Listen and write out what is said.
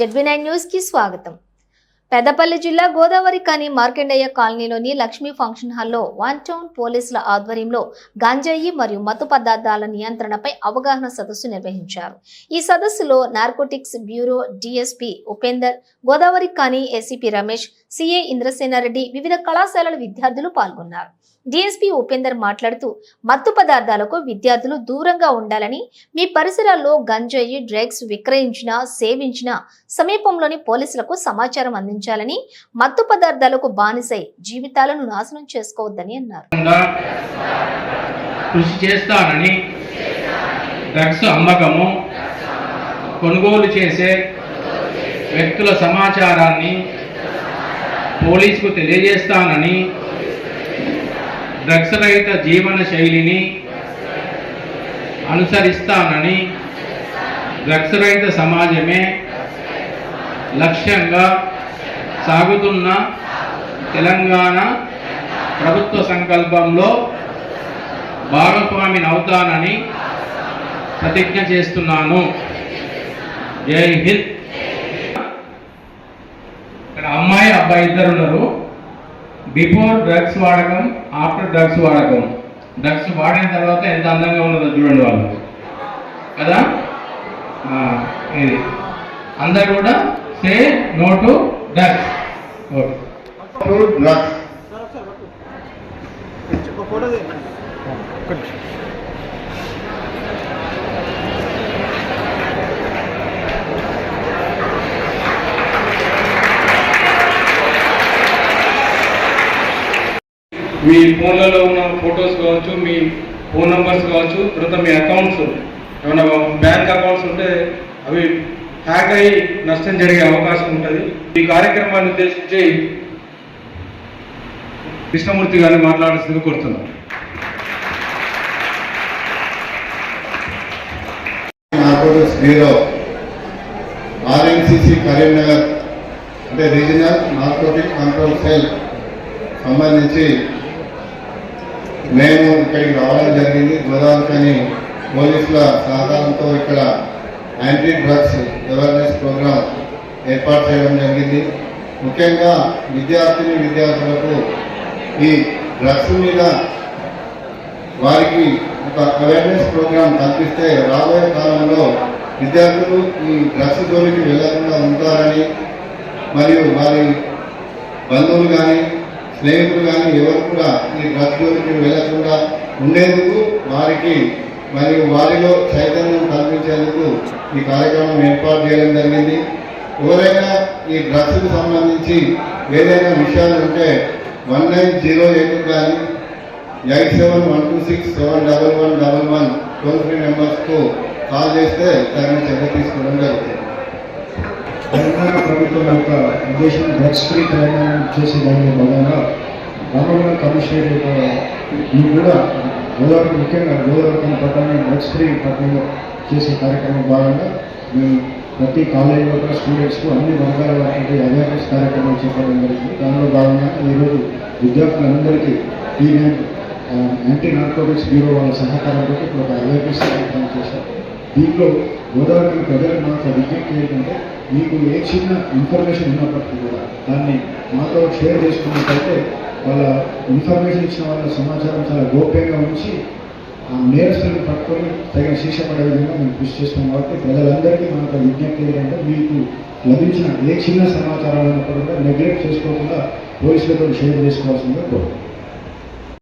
ZB nine న్యూస్కి స్వాగతం. పెద్దపల్లి జిల్లా గోదావరి కాని మార్కెండయ్య కాలనీలోని లక్ష్మీ ఫంక్షన్ హాల్లో వన్ టౌన్ పోలీసుల ఆధ్వర్యంలో గాంజాయి మరియు మత్తు పదార్థాల నియంత్రణపై అవగాహన సదస్సు నిర్వహించారు. ఈ సదస్సులో narcotics bureau DSP Upender Godavarikhani ACP Ramesh CA Indrasena Reddy వివిధ కళాశాలల విద్యార్థులు పాల్గొన్నారు. డిఎస్పీ ఉపేందర్ మాట్లాడుతూ మత్తు పదార్థాలకు విద్యార్థులు దూరంగా ఉండాలని మీ పరిసరాల్లో గంజాయి డ్రగ్స్ విక్రయించినా సేవించినా సమీపంలోని పోలీసులకు సమాచారం అందించాలని మత్తు పదార్థాలకు బానిసై జీవితాలను నాశనం చేసుకోవద్దని అన్నారు. కృషి చేస్తానని డ్రగ్స్ అమ్మకము కొనుగోలు చేసే వ్యక్తుల సమాచారాన్ని పోలీసుకు తెలియజేస్తానని డ్రగ్స్ రహిత జీవన శైలిని అనుసరిస్తానని డ్రగ్స్ రహిత సమాజమే లక్ష్యంగా సాగుతున్న తెలంగాణ ప్రభుత్వ సంకల్పంలో భాగస్వామిని అవుతానని ప్రతిజ్ఞ చేస్తున్నాను. జై హింద్. ఇక్కడ అమ్మాయి అబ్బాయి ఇద్దరు ఉన్నారు. బిఫోర్ డ్రగ్స్ వాడకం ఆఫ్టర్ డ్రగ్స్ వాడకం. డ్రగ్స్ వాడిన తర్వాత ఎంత అందంగా ఉన్నదో చూడండి వాళ్ళు. కదా? ఆ, ఇది. అందరు కూడా say no to drugs. Okay. to మీ ఫోన్లలో ఉన్న ఫొటోస్ కావచ్చు మీ ఫోన్ నెంబర్స్ కావచ్చు తర్వాత మీ అకౌంట్స్ ఏమైనా బ్యాంక్ అకౌంట్స్ ఉంటే అవి హ్యాక్ అయ్యి నష్టం జరిగే అవకాశం ఉంటుంది. ఈ కార్యక్రమాన్ని ఉద్దేశించి కృష్ణమూర్తి గారిని మాట్లాడాల్సింది కోరుతున్నాను బ్యూరో ఆర్ఎన్సిసి కరీంనగర్ అంటే రీజనల్ నార్కోటిక్ కంట్రోల్ సెల్ సంబంధించి మేము ఇక్కడికి రావడం జరిగింది. గోదావరికని పోలీసుల సహకారంతో ఇక్కడ యాంటీ డ్రగ్స్ అవేర్నెస్ ప్రోగ్రామ్ ఏర్పాటు చేయడం జరిగింది. ముఖ్యంగా విద్యార్థిని విద్యార్థులకు ఈ డ్రగ్స్ మీద వారికి ఒక అవేర్నెస్ ప్రోగ్రామ్ కల్పిస్తే రాబోయే కాలంలో విద్యార్థులు ఈ డ్రగ్స్ జోలికి వెళ్ళకుండా ఉంటారని మరియు వారి బంధువులు కానీ స్నేహితులు కానీ ఎవరు కూడా ఈ డ్రగ్స్ జోలికి వెళ్ళకుండా ఉండేందుకు వారికి మరియు వారిలో చైతన్యం కల్పించేందుకు ఈ కార్యక్రమం ఏర్పాటు చేయడం జరిగింది. ఎవరైనా ఈ డ్రగ్స్కు సంబంధించి ఏదైనా విషయాలు ఉంటే వన్ నైన్ జీరో ఎయిట్ కానీ eight seven one two six seven double one double one toll free నెంబర్స్కు call చేస్తే తగిన చర్య తీసుకోవడం జరుగుతుంది. తెలంగాణ ప్రభుత్వం యొక్క ఉద్దేశం డ్రగ్స్ ఫ్రీ తెలంగాణ చేసే దానిలో భాగంగా రామవరం కమిషనరేట్ యొక్క కూడా గోదావరి ముఖ్యంగా గోదావరి పట్టణం డ్రగ్స్ ఫ్రీ పట్టణంలో చేసే కార్యక్రమం భాగంగా మేము ప్రతి కాలేజీలో కూడా స్టూడెంట్స్కు అన్ని వర్గాల వారికి అవేర్నెస్ కార్యక్రమాలు చేపట్టడం జరిగింది. దానిలో భాగంగా ఈరోజు విద్యార్థులందరికీ ఈ యాంటీ నార్కోటిక్స్ బ్యూరో వాళ్ళ సహకారంతో ఇప్పుడు ఒక అవేర్నెస్ కార్యక్రమం చేశారు. దీంట్లో గోదావరి ప్రజలకు మాకు విజ్ఞప్తి ఏంటంటే మీకు ఏ చిన్న ఇన్ఫర్మేషన్ ఉన్నప్పటికీ కూడా దాన్ని మాతో షేర్ చేసుకున్నట్టయితే వాళ్ళ ఇన్ఫర్మేషన్ ఇచ్చిన వాళ్ళ సమాచారం చాలా గోప్యంగా ఉంచి ఆ నేరస్తులను పట్టుకొని తగిన శిక్ష పడే విధంగా మేము కృషి చేస్తాం కాబట్టి ప్రజలందరికీ మనకు విజ్ఞప్తి ఏంటంటే మీకు లభించిన ఏ చిన్న సమాచారం ఉన్నప్పుడు కూడా నెగ్లెక్ట్ చేసుకోకుండా పోలీసులతో షేర్ చేసుకోవాల్సిందిగా కోరుతున్నాం